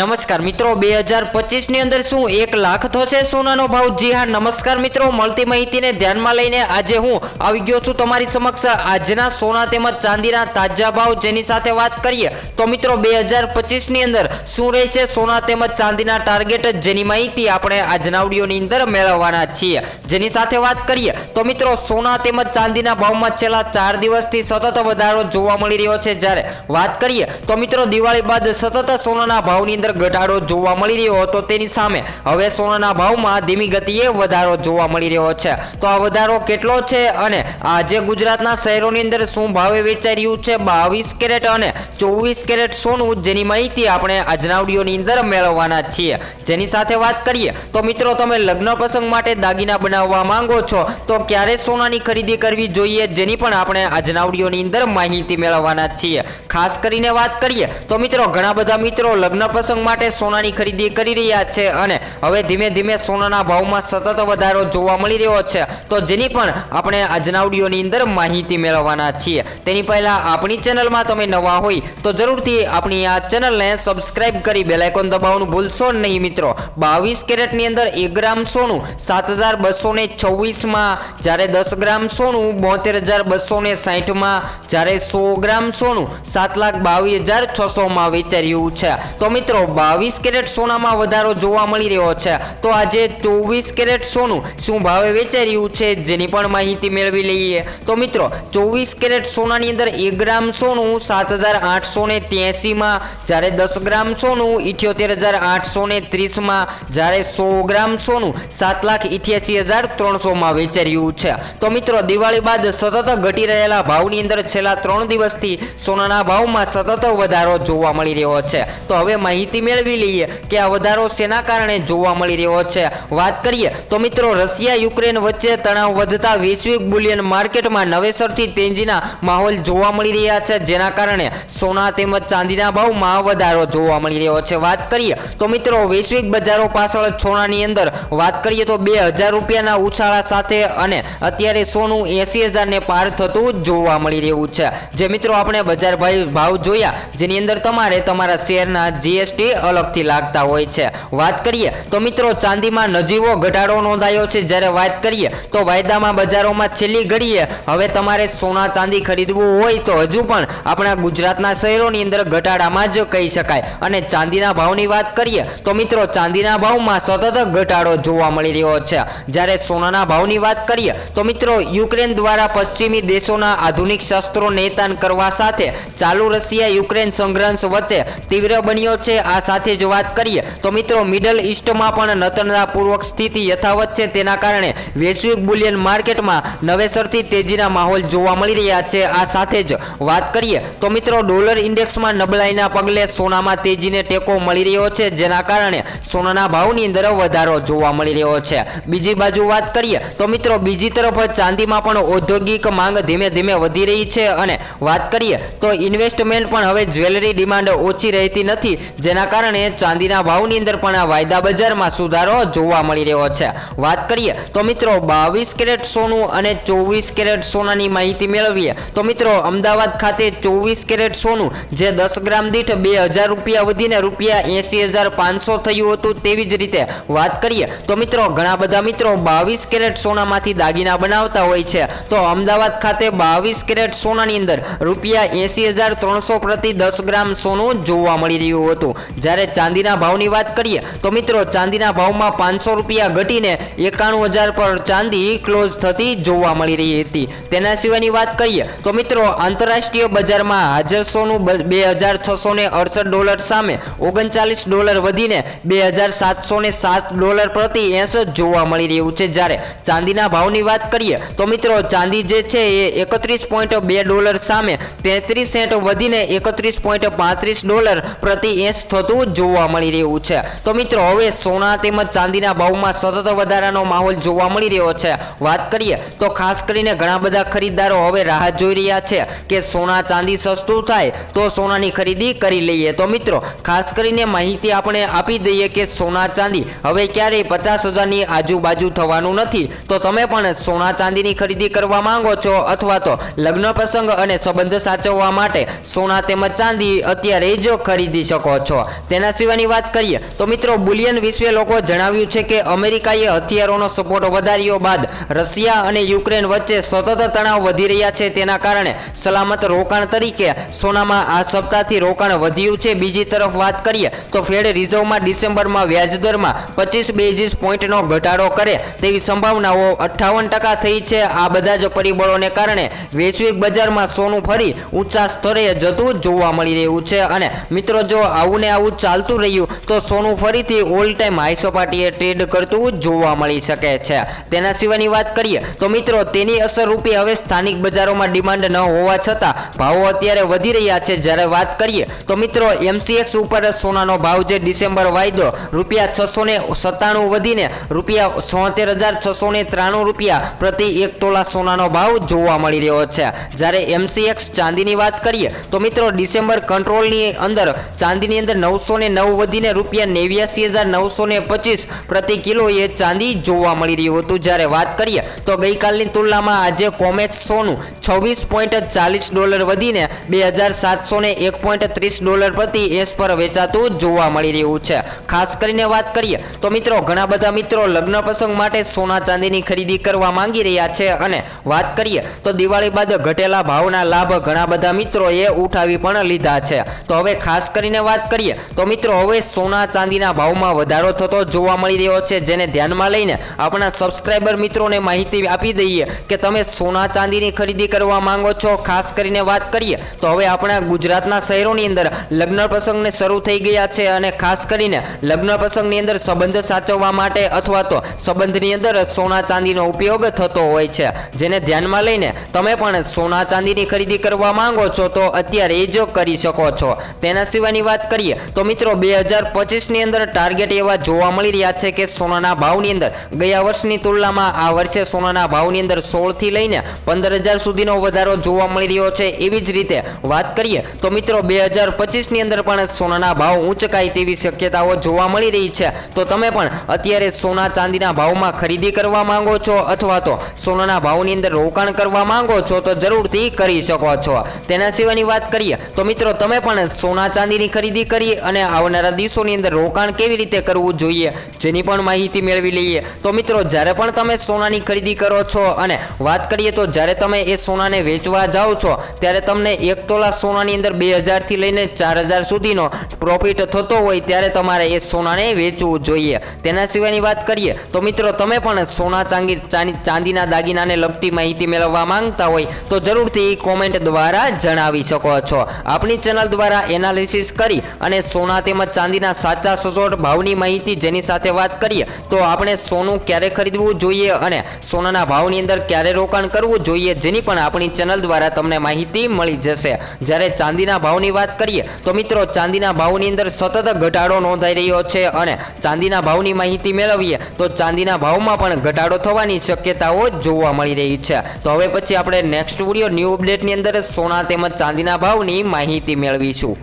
નમસ્કાર મિત્રો, બે હજાર પચીસની અંદર શું એક લાખ થશે? સોનાનો ભાવ? જી હા, નમસ્કાર મિત્રો, મળતી માહિતીને ધ્યાનમાં લઈને આજે હું આવી ગયો છું તમારી સમક્ષ. આજના સોના તેમજ ચાંદીના તાજા ભાવ જેની સાથે વાત કરીએ તો મિત્રો, બે હજાર પચીસની અંદર શું રહેશે? સોના તેમજ ચાંદીના ટાર્ગેટ જેની માહિતી આપણે આજના વિડીયોની અંદર મેળવવાના છીએ. જેની સાથે વાત કરીએ તો મિત્રો, સોના તેમજ ચાંદીના ભાવમાં છેલ્લા ચાર દિવસથી સતત વધારો જોવા મળી રહ્યો છે. જ્યારે વાત કરીએ તો મિત્રો, દિવાળી બાદ સતત સોનાના ભાવની અંદર ઘટાડો જોવા મળી રહ્યો હતો તેની સામે. હવે સોનાના ભાવમાં ધીમી ગતિએ વધારો જોવા મળી રહ્યો છે. તો આ વધારો કેટલો છે અને આજે ગુજરાતના શહેરોની અંદર શું ભાવે વેચાઈ રહ્યું છે? બાવીસ કેરેટ અને ચોવીસ કેરેટ સોનું જેની માહિતી આપણે આજના ઓડિયોની અંદર મેળવવાના છીએ. જેની સાથે વાત કરીએ, તો મિત્રો તમે લગ્ન પ્રસંગ માટે દાગીના બનાવવા માંગો છો, તો ક્યારે સોનાની ખરીદી કરવી જોઈએ જેની પણ આપણે આજના ઓડિયોની અંદર માહિતી મેળવવાના છીએ. ખાસ કરીને વાત કરીએ, તો મિત્રો ઘણા બધા મિત્રો લગ્ન પ્રસંગ માટે સોનાની ખરીદી કરી રહ્યા છે અને હવે ધીમે ધીમે સોનાના ભાવમાં સતત વધારો જોવા મળી રહ્યો છે. તો જેની પણ આપણે આજના વિડીયોની અંદર માહિતી મેળવવાના છીએ. તેની પહેલા આપણી ચેનલમાં તમે નવા હોય તો જરૂરથી આપણી આ ચેનલને સબસ્ક્રાઇબ કરી બેલાઇકોન દબાવવાનું ભૂલશો નહીં મિત્રો. બાવીસ કેરેટની અંદર એક ગ્રામ સોનું સાત હજાર બસો ને છવ્વીસમાં જ્યારે દસ ગ્રામ સોનું બોતેર હજાર બસો ને સાહીઠમાં જ્યારે સો ગ્રામ સોનું સાત લાખ બાવીસ હજાર છસોમાં વેચાઈ રહ્યું છે. તો મિત્રો બાવીસ કેરેટ સોનામાં વધારો જોવા મળી રહ્યો છે. તો આજે ચોવીસ કેરેટ સોનું શું ભાવે વેચાઈ રહ્યું છે જેની પણ માહિતી મેળવી લઈએ. તો મિત્રો, ચોવીસ કેરેટ સોનાની અંદર એક ગ્રામ સોનું સાત હજાર આઠસો ને ત્યાસીમાં જ્યારે દસ ગ્રામ સોનું ઇઠ્યોતેર હજાર આઠસો ને ત્રીસમાં, જ્યારે સો ગ્રામ સોનું સાત લાખ ઇઠ્યાસી હજાર ત્રણસોમાં વેચાઈ રહ્યું છે. તો મિત્રો, દિવાળી બાદ સતત ઘટી રહેલા ભાવની અંદર છેલ્લા ત્રણ દિવસથી સોનાના ભાવમાં સતત વધારો જોવા મળી રહ્યો છે. તો હવે માહિતી મેળવી લઈએ કે આ વધારો શેના કારણે જોવા મળી રહ્યો છે. વાત કરીએ તો મિત્રો રશિયા યુક્રેન વચ્ચે તણાવ વધતા વૈશ્વિક બુલિયન માર્કેટમાં નવેસરથી તેજીના માહોલ જોવા મળી રહ્યા છે, જેના કારણે સોના તેમજ ચાંદીના ભાવમાં વધારો જોવા મળી રહ્યો છે. વાત કરીએ તો મિત્રો, વૈશ્વિક બજારો પાછળ સોનાની અંદર વાત કરીએ તો બે હજાર રૂપિયાના ઉછાળા સાથે અને અત્યારે સોનું એસી હજારને પાર થતું જોવા મળી રહ્યું છે. જે મિત્રો, આપણે બજાર ભાવ જોયા, જેની અંદર તમારે તમારા શેરના જીએસટી અલગથી લાગતા હોય છે. વાત કરીએ તો મિત્રો, ચાંદીમાં નજીવો ઘટાડો નોંધાયો છે. જ્યારે વાત કરીએ તો વાયદામાં બજારોમાં છેલ્લી ઘડીએ હવે તમારે સોના ચાંદી ખરીદવું હોય તો હજુ પણ આપણા ગુજરાતના શહેરોની અંદર ઘટાડામાં જ કહી શકાય. અને ચાંદીના ભાવની વાત કરીએ તો મિત્રો, ચાંદીના ભાવમાં સતત ઘટાડો જોવા મળી રહ્યો છે. જ્યારે સોનાના ભાવની વાત કરીએ તો મિત્રો, યુક્રેન દ્વારા પશ્ચિમી દેશોના આધુનિક શસ્ત્રો નેતાન કરવા સાથે ચાલુ રશિયા યુક્રેન સંઘર્ષ વચ્ચે તીવ્ર બન્યો છે. આ સાથે જો વાત કરીએ, તો મિત્રો મિડલ ઈસ્ટમાં પણ નતનતાપૂર્વક સ્થિતિ યથાવત છે. તેના કારણે વૈશ્વિક બુલિયન માર્કેટમાં નવેસરથી તેજીના માહોલ જોવા મળી રહ્યા છે. આ સાથે જ વાત કરીએ, તો મિત્રો ડોલર ઇન્ડેક્સમાં નબળાઈના પગલે સોનામાં તેજીને ટેકો મળી રહ્યો છે, જેના કારણે સોનાના ભાવની અંદર વધારો જોવા મળી રહ્યો છે. બીજી બાજુ વાત કરીએ, તો મિત્રો બીજી તરફ ચાંદીમાં પણ ઔદ્યોગિક માંગ ધીમે ધીમે વધી રહી છે. અને વાત કરીએ, તો ઇન્વેસ્ટમેન્ટ પણ હવે જ્વેલરી ડિમાન્ડ ઓછી રહેતી નથી, જેના કારણે ચાંદીના ભાવની અંદર પણ આ વાયદા બજારમાં સુધારો જોવા મળી રહ્યો છે. વાત કરીએ તો મિત્રો બાવીસ કેરેટ સોનું અને ચોવીસ કેરેટ સોનાની માહિતી મેળવીએ. તો મિત્રો અમદાવાદ ખાતે ચોવીસ કેરેટ સોનું, જે દસ ગ્રામ દીઠ બે હજાર રૂપિયા વધીને રૂપિયા એંસી હજાર પાંચસો થયું હતું તેવી જ રીતે. વાત કરીએ તો મિત્રો ઘણા બધા મિત્રો બાવીસ કેરેટ સોનામાંથી દાગીના બનાવતા હોય છે. તો અમદાવાદ ખાતે બાવીસ કેરેટ સોનાની અંદર રૂપિયા એંસી હજાર ત્રણસો પ્રતિ દસ ગ્રામ સોનું જોવા મળી રહ્યું હતું. જ્યારે ચાંદીના ભાવની વાત કરીએ, તો મિત્રો ચાંદીના ભાવમાં પાંચસો રૂપિયા ઘટીને એકાણું હજાર પર ચાંદી ક્લોઝ થતી જોવા મળી રહી હતી. તેના સિવાયની વાત કરીએ, તો મિત્રો આંતરરાષ્ટ્રીય બજારમાં હાજર સોનું બે હજાર છસો ને અડસઠ ડોલર સામે ઓગણચાલીસ ડોલર વધીને બે હજાર સાતસો ને સાત ડોલર પ્રતિ એંસ જોવા મળી રહ્યું છે. જ્યારે ચાંદીના ભાવની વાત કરીએ, તો મિત્રો ચાંદી જે છે એ એકત્રીસ પોઈન્ટ બે ડોલર સામે તેત્રીસ સેન્ટ વધીને એકત્રીસ પોઈન્ટ પાંત્રીસ ડોલર પ્રતિ એંસ થતું જોવા મળી રહ્યું છે. તો મિત્રો, હવે સોના તેમજ ચાંદીના ભાવમાં સતત વધારાનો માહોલ જોવા મળી રહ્યો છે. વાત કરીએ તો ખાસ કરીને ઘણા બધા ખરીદદારો હવે રાહ જોઈ રહ્યા છે કે સોના, ચાંદી સસ્તું થાય તો સોનાની ખરીદી કરી લઈએ. તો મિત્રો, ખાસ કરીને માહિતી આપણે આપી દઈએ કે સોના, ચાંદી હવે ક્યારેય પચાસ હજારની આજુબાજુ થવાનું નથી. તો તમે પણ સોના, ચાંદીની ખરીદી કરવા માંગો છો અથવા તો લગ્ન પ્રસંગ અને સંબંધ સાચવવા માટે સોના તેમજ ચાંદી અત્યારે જ ખરીદી શકો છો. તેના સિવાયની વાત કરીએ તો મિત્રો બુલિયન વિશ્વે લોકો જણાવ્યું છે કે અમેરિકાએ હથિયારોનો સપોર્ટ વધાર્યો બાદ રશિયા અને યુક્રેન વચ્ચે સતત તણાવ વધી રહ્યા છે. તેના કારણે સલામત રોકાણ તરીકે સોનામાં આ સપ્તાહથી રોકાણ વધ્યું છે. બીજી તરફ વાત કરીએ તો ફેડ રિઝર્વમાં ડિસેમ્બરમાં વ્યાજદરમાં પચીસ બેઝિસ પોઈન્ટનો ઘટાડો કરે તેવી સંભાવનાઓ અઠ્ઠાવન ટકા થઈ છે. આ બધા જ પરિબળોને કારણે વૈશ્વિક બજારમાં સોનું ફરી ઊંચા સ્તરે જતું જોવા મળી રહ્યું છે. અને મિત્રો જો આવું ને આવું ચાલતું રહ્યું તો સોનું ફરીથી ઓલ ટાઈમ હાઈ સપાટીએ ટ્રેડ કરતું જોવા મળી શકે છે. તેના સિવાયની વાત કરીએ તો મિત્રો, તેની અસર રૂપે હવે સ્થાનિક બજારોમાં ડિમાન્ડ ન હોવા છતાં ભાવો અત્યારે વધી રહ્યા છે. જ્યારે વાત કરીએ તો મિત્રો એમસીએક્સ ઉપર સોનાનો ભાવ જે ડિસેમ્બર વાયદો રૂપિયા છસો ને સત્તાણું વધીને રૂપિયા સોતેર હજાર છસો ને ત્રાણું રૂપિયા પ્રતિ એક તોલા સોનાનો ભાવ જોવા મળી રહ્યો છે. જ્યારે એમસીએક્સ ચાંદીની વાત કરીએ તો મિત્રો, ડિસેમ્બર કંટ્રોલની અંદર ચાંદીની અંદર નવસો ને નવ વધીને રૂપિયા નેવ્યાસી હજાર નવસો ને પચીસ પ્રતિ કિલો એ ચાંદી જોવા મળી રહ્યું હતું. જ્યારે વાત કરીએ તો ગઈકાલની તુલનામાં આજે કોમેક્સ સોનું છવ્વીસ પોઈન્ટ ચાલીસ ડોલર વધીને બે હજાર સાતસો ને એક પોઈન્ટ ત્રીસ ડોલર પ્રતિ એસ પર વેચાતું જોવા મળી રહ્યું છે. ખાસ કરીને વાત કરીએ તો મિત્રો, ઘણા બધા મિત્રો લગ્ન પ્રસંગ માટે સોના ચાંદીની ખરીદી કરવા માંગી રહ્યા છે અને વાત કરીએ તો દિવાળી બાદ ઘટેલા ભાવના લાભ ઘણા બધા મિત્રોએ ઉઠાવી પણ લીધા છે. તો હવે ખાસ કરીને વાત કરીએ તો મિત્રો, હવે સોના ચાંદીના ભાવમાં વધારો થતો જોવા મળી રહ્યો છે, જેને ધ્યાનમાં લઈને આપણા સબસ્ક્રાઈબર મિત્રોને માહિતી આપી દઈએ કે તમે સોના ચાંદીની ખરીદી કરવા માંગો છો, ખાસ કરીને વાત કરીએ, તો હવે આપણા ગુજરાતના શહેરોની અંદર લગ્ન પ્રસંગને શરૂ થઈ ગયા છે અને ખાસ કરીને લગ્ન પ્રસંગની અંદર સંબંધ સાચવવા માટે અથવા તો સંબંધની અંદર સોના ચાંદીનો ઉપયોગ થતો હોય છે. જેને ધ્યાનમાં લઈને તમે પણ સોના ચાંદીની ખરીદી કરવા માંગો છો, તો અત્યારે એ જ કરી શકો છો. તેના સિવાયની વાત કરીએ તો મિત્રો, બે હજાર પચીસની અંદર ટાર્ગેટ એવા જોવા મળી રહ્યા છે કે સોનાના ભાવની અંદર. ગયા વર્ષની તુલનામાં આ વર્ષે સોનાના ભાવની અંદર સોળથી લઈને પંદર હજાર સુધીનો વધારો જોવા મળી રહ્યો છે એવી જ રીતે વાત કરીએ તો મિત્રો, બે હજાર પચીસની અંદર પણ સોનાના ભાવ ઊંચકાય તેવી શક્યતાઓ જોવા મળી રહી છે. તો તમે પણ અત્યારે સોના ચાંદીના ભાવમાં ખરીદી કરવા માંગો છો અથવા તો સોનાના ભાવની અંદર રોકાણ કરવા માંગો છો, તો જરૂરથી કરી શકો છો. તેના સિવાયની વાત કરીએ તો મિત્રો, તમે પણ સોના ચાંદીની ખરીદી કરી અને આવનારા દિવસોની અંદર રોકાણ કેવી રીતે કરવું જોઈએ જેની પણ માહિતી મેળવી લઈએ. તો મિત્રો, જ્યારે પણ તમે સોનાની ખરીદી કરો છો અને વાત કરીએ તો જ્યારે તમે એ સોનાને વેચવા જાઓ છો, ત્યારે તમને એક તોલા સોનાની અંદર બે હજારથી લઈને ચાર હજાર સુધીનો પ્રોફિટ થતો હોય ત્યારે તમારે એ સોનાને વેચવું જોઈએ. તેના સિવાયની વાત કરીએ તો મિત્રો, તમે પણ સોના ચાંદી- ચાંદીના દાગીનાને લગતી માહિતી મેળવવા માંગતા હોય તો જરૂરથી કોમેન્ટ દ્વારા જણાવી શકો છો. આપણી ચેનલ દ્વારા એનાલિસિસ કરી અને સોના તેમજ ચાંદીના સાચા સચોટ ભાવની માહિતી જેની સાથે વાત કરીએ, તો આપણે સોનું ક્યારે ખરીદવું જોઈએ અને સોનાના ભાવની અંદર ક્યારે રોકાણ કરવું જોઈએ જેની પણ આપણી ચેનલ દ્વારા તમને માહિતી મળી જશે. જ્યારે ચાંદીના ભાવની વાત કરીએ, તો મિત્રો ચાંદીના ભાવની અંદર સતત ઘટાડો નોંધાઈ રહ્યો છે અને ચાંદીના ભાવની માહિતી મેળવીએ, તો ચાંદીના ભાવમાં પણ ઘટાડો થવાની શક્યતાઓ જોવા મળી રહી છે. તો હવે પછી આપણે નેક્સ્ટ વીડિયો ન્યૂ અપડેટની અંદર સોના તેમજ ચાંદીના ભાવની માહિતી મેળવીશું.